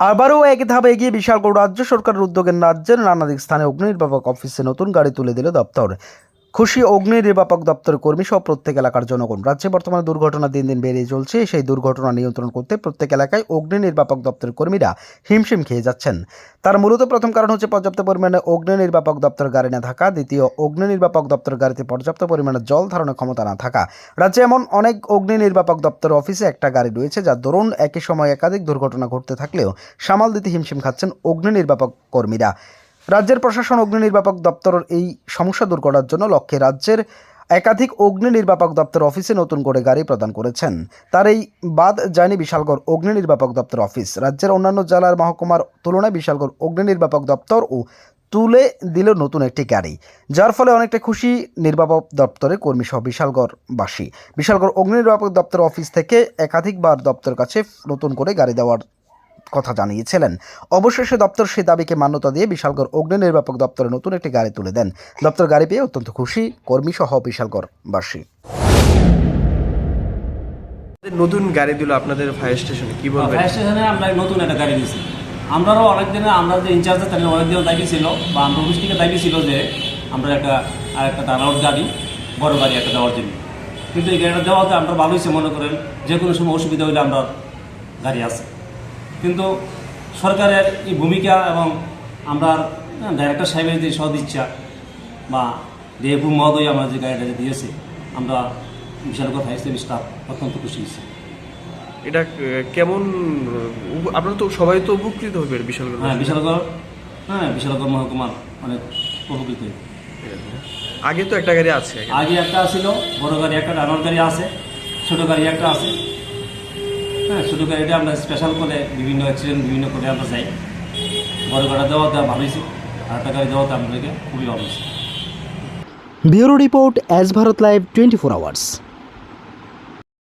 আবারও এক ধাপ এগিয়ে বিশালগড় রাজ্য সরকারের উদ্যোগে রাজ্যের নানাদিক স্থানে অগ্নি নির্বাপক অফিসে নতুন গাড়ি তুলে দিল দপ্তর। খুশি অগ্নি নির্বাপক দপ্তরের কর্মী সহ প্রত্যেক এলাকার জনগণ। রাজ্যে বর্তমানে দুর্ঘটনা দিন দিন বেড়ে চলছে। সেই দুর্ঘটনা নিয়ন্ত্রণ করতে প্রত্যেক এলাকায় অগ্নি নির্বাপক দপ্তরের কর্মীরা হিমশিম খেয়ে যাচ্ছেন। তার মূলত প্রথম কারণ হচ্ছে পর্যাপ্ত পরিমাণে অগ্নি নির্বাপক দপ্তর গাড়ি না থাকা। দ্বিতীয়, অগ্নি নির্বাপক দপ্তর গাড়িতে পর্যাপ্ত পরিমাণে জল ধারণের ক্ষমতা না থাকা। রাজ্যে এমন অনেক অগ্নি নির্বাপক দপ্তর অফিসে একটা গাড়ি রয়েছে যার দরুন একই সময় একাধিক দুর্ঘটনা ঘটতে থাকলেও সামাল দিতে হিমশিম খাচ্ছেন অগ্নি নির্বাপক কর্মীরা। রাজ্যের প্রশাসন অগ্নি নির্বাপক দপ্তরের এই সমস্যা দূর করার জন্য লক্ষ্যে রাজ্যের একাধিক অগ্নি নির্বাপক দপ্তর অফিসে নতুন করে গাড়ি প্রদান করেছেন। তার এই বাদ যায়নি বিশালগড় অগ্নি নির্বাপক দপ্তর অফিস। রাজ্যের অন্যান্য জেলার মহকুমার তুলনায় বিশালগড় অগ্নি নির্বাপক দপ্তর ও তুলে দিল নতুন একটি গাড়ি। যার ফলে অনেকটা খুশি নির্বাপক দপ্তরের কর্মী সহ বিশালগড়বাসী। বিশালগড় অগ্নি নির্বাপক দপ্তর অফিস থেকে একাধিকবার দপ্তরের কাছে নতুন করে গাড়ি দেওয়ার কথা জানিয়েছিলেন। অবশেষে দপ্তর সেই দাবিকে মান্যতা দিয়ে বিশালগড় অগ্নি নির্বাপক দপ্তরে নতুন একটি গাড়ি তুলে দেন। দপ্তর গাড়ি পেয়ে অত্যন্ত খুশি কর্মী সহ বিশালগড়বাসী। নতুন গাড়ি দিল আপনাদের ফায়ার স্টেশনে কি বলবেন? ফায়ার স্টেশনে আমরা নতুন একটা গাড়ি দিয়েছি। আমরাও অনেক দিনে আমরা যে ইনচার্জ তাদের অনেক দিন দাবি ছিল বা আমরা অফিস থেকে দাবি ছিল যে আমরা একটা আর একটা টার্নআউট গাড়ি বড় গাড়ি একটা দেওয়ার জন্য। কিন্তু এই গাড়িটা দেওয়াতে আমরা ভালো হয়েছে মনে করেন যে কোনো সময় অসুবিধা হলে আমরা গাড়ি আছে। কিন্তু সরকারের এই ভূমিকা এবং আমরা ডাইরেক্টর সাহেবের যে সদিচ্ছা বা দেবু মহোদয় আমরা যে গাড়িটা দিয়েছে আমরা বিশাল কথা হিসেবে স্টাফ অত্যন্ত খুশি হয়েছি। এটা কেমন আপনারা তো সবাই তো উপকৃত হবে বিশাল হ্যাঁ বিশালগড় হ্যাঁ বিশালগড় মহকুমার অনেক উপকৃত। আগে তো একটা গাড়ি আছে। আগে একটা ছিল বড় গাড়ি একটা রানার গাড়ি আছে ছোট গাড়ি একটা আছে। হ্যাঁ ছোট গাড়িটা আমরা স্পেশাল করে বিভিন্ন অ্যাক্সিডেন্ট বিভিন্ন করে আমরা যাই। বড় গাড়ি দেওয়াতে ভালো হয়েছে আর একটা গাড়ি দেওয়া তো আমাদেরকে খুবই ভালো হয়েছে। Bureau report as Bharat live twenty four hours.